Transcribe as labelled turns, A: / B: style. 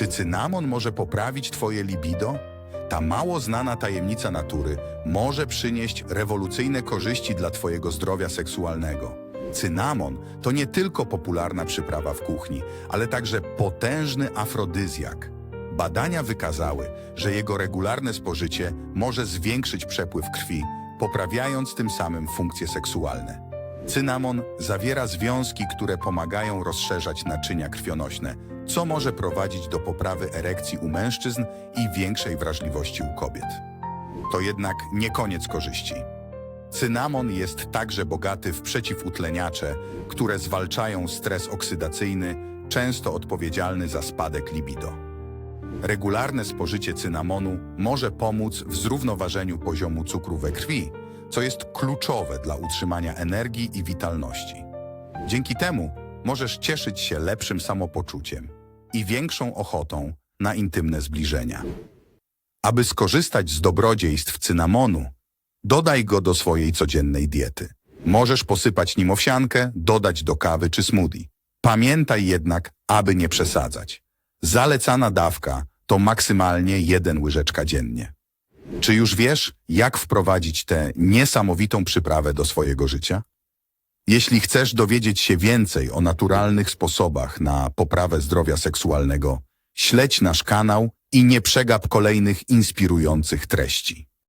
A: Czy cynamon może poprawić Twoje libido? Ta mało znana tajemnica natury może przynieść rewolucyjne korzyści dla Twojego zdrowia seksualnego. Cynamon to nie tylko popularna przyprawa w kuchni, ale także potężny afrodyzjak. Badania wykazały, że jego regularne spożycie może zwiększyć przepływ krwi, poprawiając tym samym funkcje seksualne. Cynamon zawiera związki, które pomagają rozszerzać naczynia krwionośne, co może prowadzić do poprawy erekcji u mężczyzn i większej wrażliwości u kobiet. To jednak nie koniec korzyści. Cynamon jest także bogaty w przeciwutleniacze, które zwalczają stres oksydacyjny, często odpowiedzialny za spadek libido. Regularne spożycie cynamonu może pomóc w zrównoważeniu poziomu cukru we krwi, co jest kluczowe dla utrzymania energii i witalności. Dzięki temu możesz cieszyć się lepszym samopoczuciem i większą ochotą na intymne zbliżenia. Aby skorzystać z dobrodziejstw cynamonu, dodaj go do swojej codziennej diety. Możesz posypać nim owsiankę, dodać do kawy czy smoothie. Pamiętaj jednak, aby nie przesadzać. Zalecana dawka to maksymalnie jeden łyżeczka dziennie. Czy już wiesz, jak wprowadzić tę niesamowitą przyprawę do swojego życia? Jeśli chcesz dowiedzieć się więcej o naturalnych sposobach na poprawę zdrowia seksualnego, śledź nasz kanał i nie przegap kolejnych inspirujących treści.